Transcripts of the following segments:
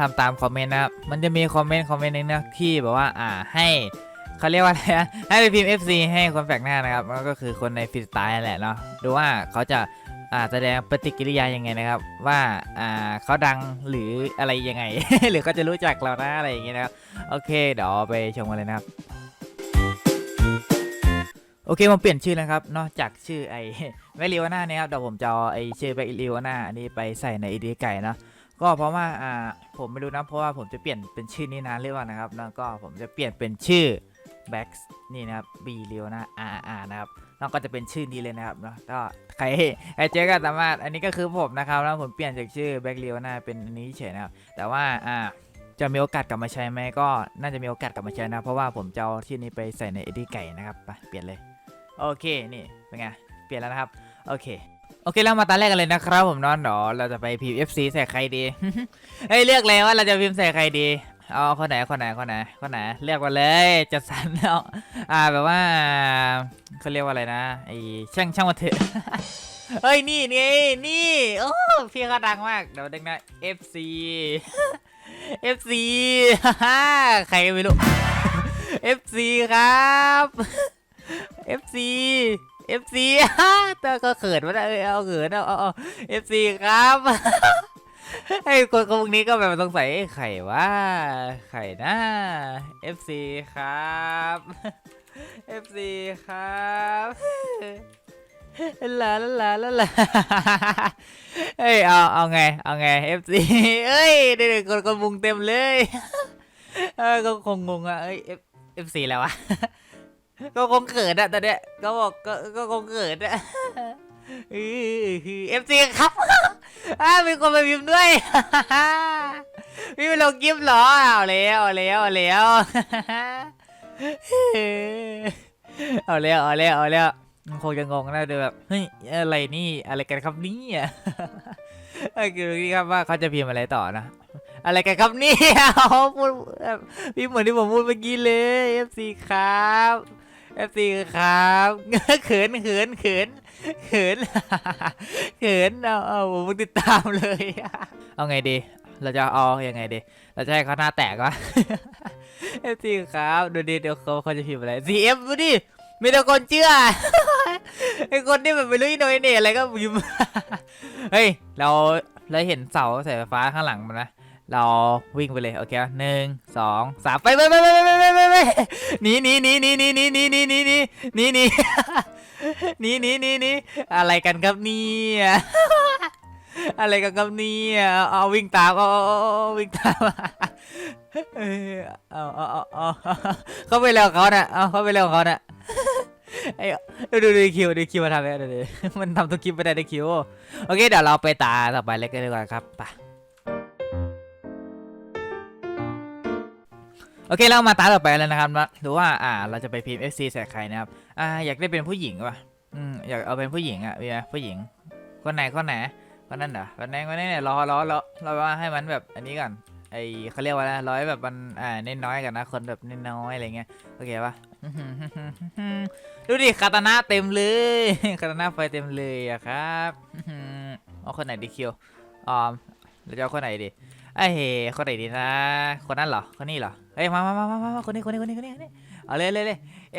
ทำตามคอมเมนต์นะครับ มันจะมีคอมเมนต์คอมเมนต์หนึงนะที่แบบว่าอ่าให้เขาเรียกว่าอะไรนะให้ไปพิมพ์ FC ให้คนแปลกหน้านะครับแล้วก็คือคนในฟรีสไตล์แหละเนาะดูว่าเขาจะอ่าแสดงปฏิกิริยายังไงนะครับ ว่าอ่าเขาดังหรืออะไรยังไง หรือเขาจะรู้จักเรานะอะไรอย่างเงี้ยนะครับโอเคเดี๋ยวไปชมกันเลยนะครับโอเคผมเปลี่ยนชื่อแล้วครับนอกจากชื่อไอ้แบลิวาน่าเนี่ยครับเดี๋ยวผมจะเอาไอ้ชื่อแบลิวาน่าอันนี้ไปใส่ในอีดีไก่เนาะ ก็เพราะว่าอ่าผมไม่รู้นะเพราะว่าผมจะเปลี่ยนเป็นชื่อนี้นานหรือเปล่านะครับ แล้วก็ผมจะเปลี่ยนเป็นชื่อ b a x นี่นะครับ B เลียวนะ R R นะครับแล้วก็จะเป็นชื่อนี้เลยนะครับเนาะก็ใครใครเจอก็สามารถอันนี้ก็คือผมนะครับแล้วผมเปลี่ยนจากชื่อ b a x เลียวนะเป็นอันนี้เฉยนะครับ แต่ว่าอ่าจะมีโอกาสกลับมาใช้ไหมก็น่าจะมีโอกาสกลับมาใช้นะ เพราะว่าผมจะเอาชื่อนี้ไปใส่ในเอีดีไก่นะครับไปเปลี่ยนเลย โอเคนี่เป็นไงเปลี่ยนแล้วนะครับ โอเค อเคแล้วมาตาแรกกันเลยนะครับผมนอนเดี๋ยวเราจะไปพิมพ์ FC ใส่ใครดี เฮ้ยเลือกเลยว่าเราจะพิมพ์ใส่ใครดีเอาคนไหนคนไหนคนไหนคนไหนเลือกมาเลยจะสันเอาอ่าแบบว่าเขาเรียกว่าอะไรนะไอช่างช่างมาเถอะเฮ้ยนี่นี่นี่โอ้พี่เขาดังมากเดี๋ยวดึงนะ FC FC ใครก็ไม่รู้ FC ครับ FC FC เตอก็เขินมาได้เออเอาเขินเอาเอาเอา FC ครับไอ้คนพวกนี้ก็แบบสงสัยไอ้ไข่ว่าไข่นะ FC ครับ FC ครับลาลาลาลาลาเฮ้ยเอาเอาไงเอาไง FC เอ้ยเด็กคนคนมุงเต็มเลยเออก็คงงงอะเอ้ย F FC แล้ววะ ก็คงเขินอะตอนเนี้ยก็บอกก็ก็คงเขินอะเอฟซีครับอ้ามีคนมาพิมพ์ด้วยพี่ไปลงกิฟต์หรอเอาแล้วเอาแล้วเอาแล้วเอาแล้วเอาแล้วเอาแล้วคงจะงงนะเดี๋ยวแบบเฮ้ยอะไรนี่อะไรกันครับนี่อะคือพี่ครับว่าเขาจะพิมพ์อะไรต่อนะอะไรกันครับนี่เอาพูดพี่เหมือนที่ผมพูดเมื่อกี้เลย FC ครับ FC ครับเขินเขินเขินเขินเขินเอาเอาผมติดตามเลย เอาไงดี เราจะเอายังไงดี เราจะให้เขาหน้าแตกวะ FC ครับดูดิเดี๋ยวเขาเขาจะพิมพ์อะไร CF ดูดิมีแต่คนเชื่อไอคนที่แบบไม่รู้อีโนยเนี่อะไรก็ยิ้มเฮ้ยเราเราเห็นเสาสายไฟฟ้าข้างหลังมันนะเราวิ่งไปเลยโอเคหนึ่งสองสามไปไปไปไปไปไป หนีหนีหนีหนีหนีหนีหนีหนีหนีหนีหนีหนีหนีหนีหนีหนีอะไรกันครับเนี่ยอะไรกันครับเนี่ยเอาวิ่งตามเอาวิ่งตามเอาเอาเอาเอาเขาไปแล้วเขาน่ะเอาเขาไปแล้วเขาน่ะไอ้ดูดูดูคิวดูคิวมาทำแล้วดูดูมันทำทุกคลิปไม่ได้ในคิวโอเคเดี๋ยวเราไปตาต่อไปเลยกันดีกว่าครับไป โอเคเรามาตาต่อไปแล้วนะครับนะดูว่าอ่าเราจะไปพิมพ์ FC ใส่ใครนะครับอ่าอยากได้เป็นผู้หญิงป่ะอืมอยากเอาเป็นผู้หญิงอะพี่นะผู้หญิงคนไหนคนไหนคนนั้นเหรอคนไหนคนนี้เนี่ยรอรอรอรอว่าให้มันแบบอันนี้ก่อนไอเขาเรียกว่าอะไรร้อยแบบมันอ่าน้อยๆกันนะคนแบบน้อยๆอะไรเงี้ยโอเคป่ะดูดิคาตานะเต็มเลยคาตานะไฟเต็มเลยอะครับเอาคนไหนดีคิวอ๋อเราจะเอาคนไหนดีไอ้เฮ้คนไหนดีนะ คนนั้นเหรอคนนี้เหรอ เฮ้ยมามามามามาคนนี้คนนี้คนนี้คนนี้คนนี้เอาเลยเลยเลย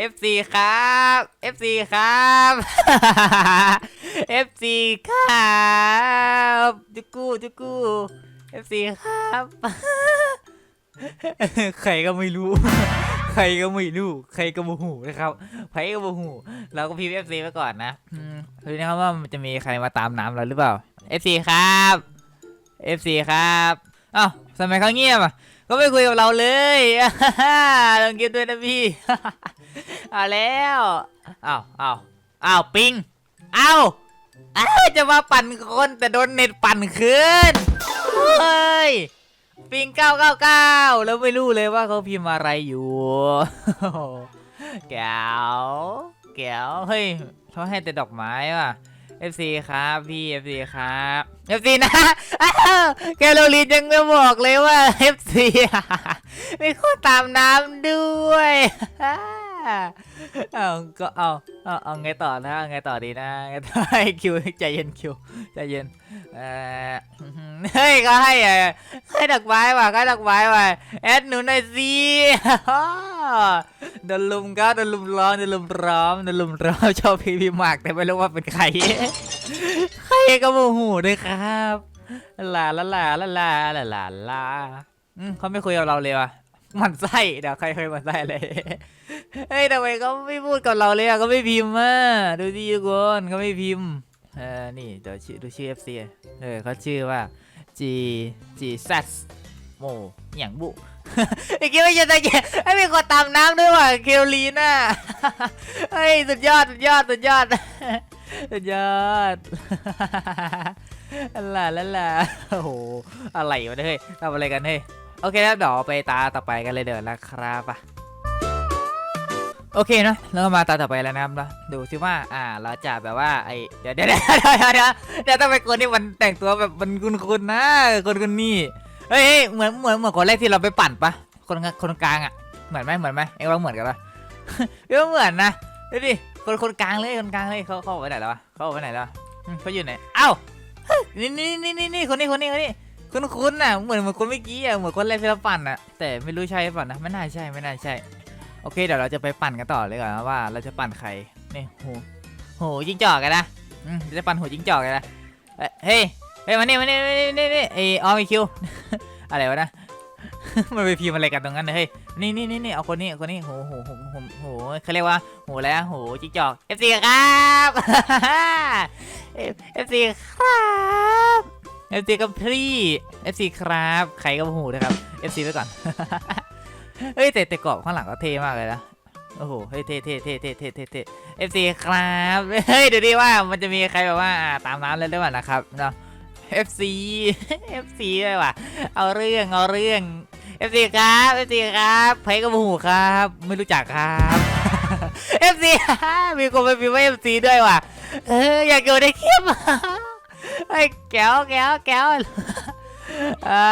FC ครับ FC ครับ FC ครับจุกูจุกู FC ครับ ใครก็ไม่รู้ ใครก็ไม่รู้ ใครก็โมโหนะครับใครก็โมโหเราก็พิมพ์ FC ไว้ก่อนนะอืมดูนะครับว่ามันจะมีใครมาตามน้ำเราหรือเปล่า FC ครับ FC ครับอ้าวทำไมเขาเงียบอะ ก็ไม่คุยกับเราเลยลองกินด้วยนะพี่เอาแล้วอ้าวอ้าวอ้าวปิงอ้าวอ้าวจะมาปั่นคนแต่โดนเน็ตปั่นคืนเฮ้ยปิงเก้าเก้าเก้าแล้วไม่รู้เลยว่าเขาพิมพ์อะไรอยู่ แก้วแก้วเฮ้ยเขาให้แต่ดอกไม้ว่ะ FC ครับพี่ FC ครับ FC นะแกโรลีนยังไม่บอกเลยว่า FC มีคนตามน้ำด้วยเอาก็เอาเอาเอาไงต่อนะไงต่อดีนะไงต่อให้คิวใจเย็นคิวใจเย็นเออเฮ้ยก็ให้อะให้ดอกไม้ว่ะให้ดอกไม้ว่ะแอดหนูหน่อยสิ โดนลุมก็โดนลุมร้องโดนลุมร้อมโดนลุมร้อมชอบพีพีมากแต่ไม่รู้ว่าเป็นใคร ใครก็โมโหด้วยครับลาลาลาลาลาลาลาลาเขาไม่คุยกับเราเลยว่ะมันไส้เดี๋ยวใครเคยมันไส้เลยเฮ้ยทำไมเขาไม่พูดกับเราเลยอะก็ไม่พิมพ์อะดูดิทุกคนเขาไม่พิมพ์เออนี่เดี๋ยวชื่อดูชื่อ FC เออเขาชื่อว่า G G S โมอย่างบุไอ้คิดว่าจะตะเกียไอ้มีคนตามน้ำด้วยว่ะเคลลีน่ะเฮ้ยสุดยอดสุดยอดสุดยอดสุดยอดลาลาลาโอ้โหอะไรวะเนี่ยเฮ้ยทำอะไรกันเฮ้ยโอเคแล้วเดี๋ยวไปตาต่อไปกันเลยเดี๋ยวนะครับอะโอเคเนาะแล้วมาตาต่อไปแล้วนะครับเนาะดูซิว่าอ่าเราจะแบบว่าไอเดี๋ยวเดี๋ยวเดี๋ยวเดี๋ยวเดี๋ยวเดี๋ยวต้องไปคนที่มันแต่งตัวแบบมันคุ้นๆนะคนคนนี้ เฮ้ยเหมือนเหมือนเหมือนคนแรกที่เราไปปั่นปะคนกลางคนกลางอะเหมือนไหมเหมือนไหมเอ็งว่าเหมือนกันปะเออเหมือนนะดูดิคนคนกลางเลยคนกลางเลยเขาเขาออกไปไหนแล้ววะเขาออกไปไหนแล้วเขาอยู่ไหนเอ้านี่นี่นี่นี่นี่คนนี้คนนี้คนนี้คุณคุณน่ะเหมือนเหมือนคนเมื่อกี้อะเหมือนคนแรกที่เราปั่นอะแต่ไม่รู้ใช่หรือเปล่านะไม่น่าใช่ไม่น่าใช่โอเคเดี๋ยวเราจะไปปั่นกันต่อเลยก่อนนะว่าเราจะปั่นใครนี่โหโหจิ้งจอกกันนะจะปั่นหัวจิ้งจอกกันนะเอ้ยเฮ้ย ฮ้ยมานี่มานี่มานี่มานี่นี่ไอออมไอคิว อะไรวะนะ มันไปพิมพ์อะไรกันตรงนั้นเนี่ยเฮ้ยนี่นี่นี่นี่เอาคนนี้คนนี้โหโหโหโหโหเขาเรียกว่าโหแล้วโหจิ้งจอก FC ครับ FC ครับ FC กับพี่ FC ครับ ใครก็หูนะครับ FC ไปก่อน เฮ้ยแต่แต่กรอบข้างหลังก็เท่มากเลยนะโอ้โห เฮ้ยเท่เท่เท่เท่เท่เท่เท่ FC ครับ เฮ้ยเดี๋ยวดิว่ามันจะมีใครแบบว่าอ่าตามน้ำเลยหรือเปล่านะครับเนาะ FC FC เลยว่ะ เอาเรื่องเอาเรื่อง FC ครับ FC ครับใครก็หูครับ ไม่รู้จักครับ FC มีคนไปพิมพ์ว่า FC ด้วยว่ะ เอออยากอยู่ในคลิปไอ้แก้วแก้วแก้วเอ้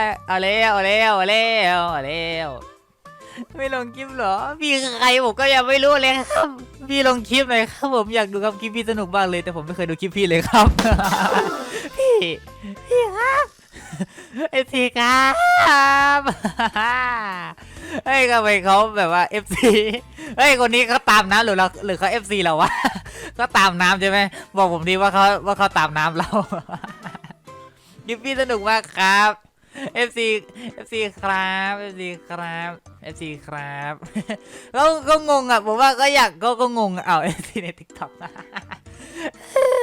ยเอาเร็วเอาเร็วเอาเร็วเอาเร็วไม่ลงคลิปเหรอ พี่ใครผมก็ยังไม่รู้เลยครับ พี่ลงคลิปหน่อยครับผมอยากดูครับคลิปพี่สนุกมากเลย แต่ผมไม่เคยดูคลิปพี่เลยครับ พี่ครับเอฟซีครับเฮ้ยทำไมเขาแบบว่า FC เฮ้ยคนนี้เขาตามน้ำหรือเราหรือเขา FC เราวะก็ตามน้ำใช่ไหมบอกผมดีว่าเขาว่าเขาตามน้ำเรายิปปี้สนุกมากครับ FC FC ครับ FC ครับ FC ครับก็ก็งงอะผมว่าก็อยากก็ก็งงอะเอา FC ใน TikTok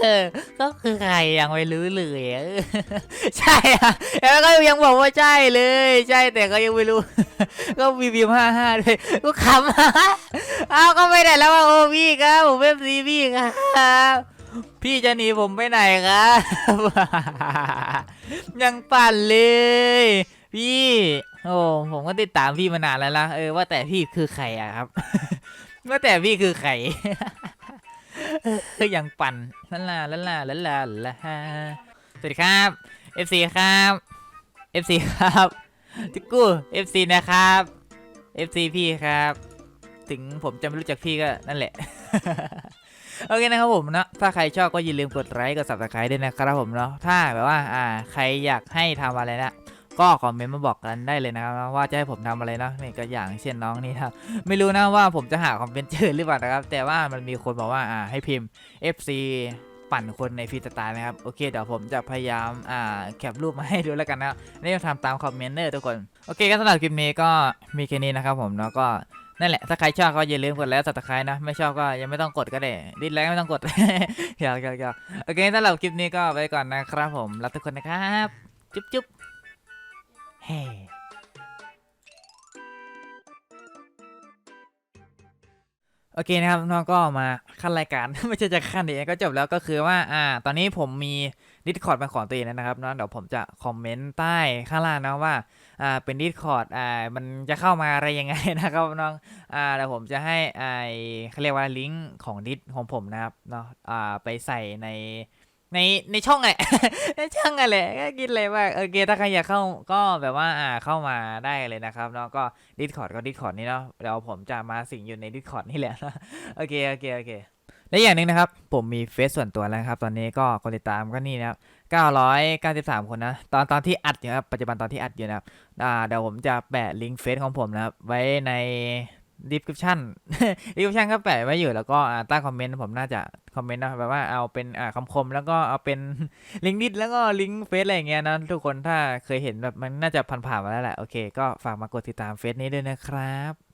เออ ก็คือใครยังไม่รู้เลยใช่อะแล้วก็ยังบอกว่าใช่เลย ใช่แต่ก็ยังไม่รู้ ก็มีบีมห้าห้าด้วยก็ขำอ้าวก็ไม่ได้แล้วว่าโอ้พี่ครับผมเอฟซีพี่ครับพี่จะหนีผมไปไหนครับ ยังปั่นเลย พี่ โอ้ผมก็ติดตามพี่มานานแล้วนะเออว่าแต่พี่คือใครอะครับ ว่าแต่พี่คือใคร ก็ยังปั่นลันลาลันลาลันลาลันลาสวัสดีครับ FC ครับ FC ครับทิกกู้ FC นะครับ FC พี่ครับ ถึงผมจะไม่รู้จักพี่ก็นั่นแหละ โอเคนะครับผมเนาะถ้าใครชอบก็อย่าลืมกดไลค์กด subscribe ด้วยนะครับผมเนาะถ้าแบบว่าอ่าใครอยากให้ทำอะไรนะ ก็คอมเมนต์มาบอกกันได้เลยนะครับว่าจะให้ผมทำอะไรนะนี่ก็อย่างเช่นน้องนี่ครับไม่รู้นะว่าผมจะหาคอมเมนต์เจอหรือเปล่านะครับ แต่ว่ามันมีคนบอกว่าอ่าให้พิมพ์ FC ปั่นคนในฟีสไตล์นะครับโอเคเดี๋ยวผมจะพยายามอ่าแคปรูปมาให้ดูแล้วกันนะนี่ทำตามคอมเมนต์เนอร์ทุกคนโอเคก็สำหรับคลิปนี้ก็มีแค่นี้นะครับผมเนาะก็นั่นแหละ ถ้าใครชอบก็อย่าลืมกดไลค์สับตะไคร้นะ ไม่ชอบก็ยังไม่ต้องกดก็ได้ ดิสไลค์ไม่ต้องกดอยากอยากอยากโอเคสำหรับคลิปนี้ก็ไปก่อนนะครับผม รักทุกคนนะครับ จุ๊บจุ๊บ เฮ้โอเคนะครับน้องก็มาขั้นรายการ ไม่ใช่จะขั้นเองก็จบแล้วก็คือว่าอ่า ตอนนี้ผมมี Discord เป็นของตัวเองนะครับเนาะเดี๋ยวผมจะคอมเมนต์ใต้ข้างล่างนะว่าอ่าเป็น Discord อ่ามันจะเข้ามาอะไรยังไงนะครับน้องอ่าเดี๋ยวผมจะให้ไอเขาเรียกว่าลิงก์ของดิสของผมนะครับเนาะอ่าไปใส่ใน ในในช่องอะไรในช่องอะไรก็คิดเลยว่าโอเคถ้าใครอยากเข้าก็แบบว่าอ่าเข้ามาได้เลยนะครับเนาะก็ดิสคอร์ดก็ดิสคอร์ดนี่เนาะเดี๋ยวผมจะมาสิงอยู่ในดิสคอร์ดนี่แหละโอเคโอเคโอเคและอย่างหนึ่งนะครับ ผมมีเฟซส่วนตัวแล้วครับ ตอนนี้ก็คนติดตามก็นี่นะครับ993 คนนะ ตอนตอนที่อัดอยู่ครับปัจจุบันตอนที่อัดอยู่นะครับเดี๋ยวผมจะแปะลิงก์เฟซของผมนะครับไว้ใน description description ก็แปะไว้อยู่แล้วก็ใต้คอมเมนต์ผมน่าจะ คอมเมนต์นะแบบว่าเอาเป็นอ่าคำคมแล้วก็เอาเป็นลิงก์ดิสแล้วก็ลิงก์เฟซอะไรอย่างเงี้ยนะทุกคนถ้าเคยเห็นแบบมันน่าจะผ่านๆมาแล้วแหละโอเค ก็ฝากมากดติดตามเฟซนี้ด้วยนะครับ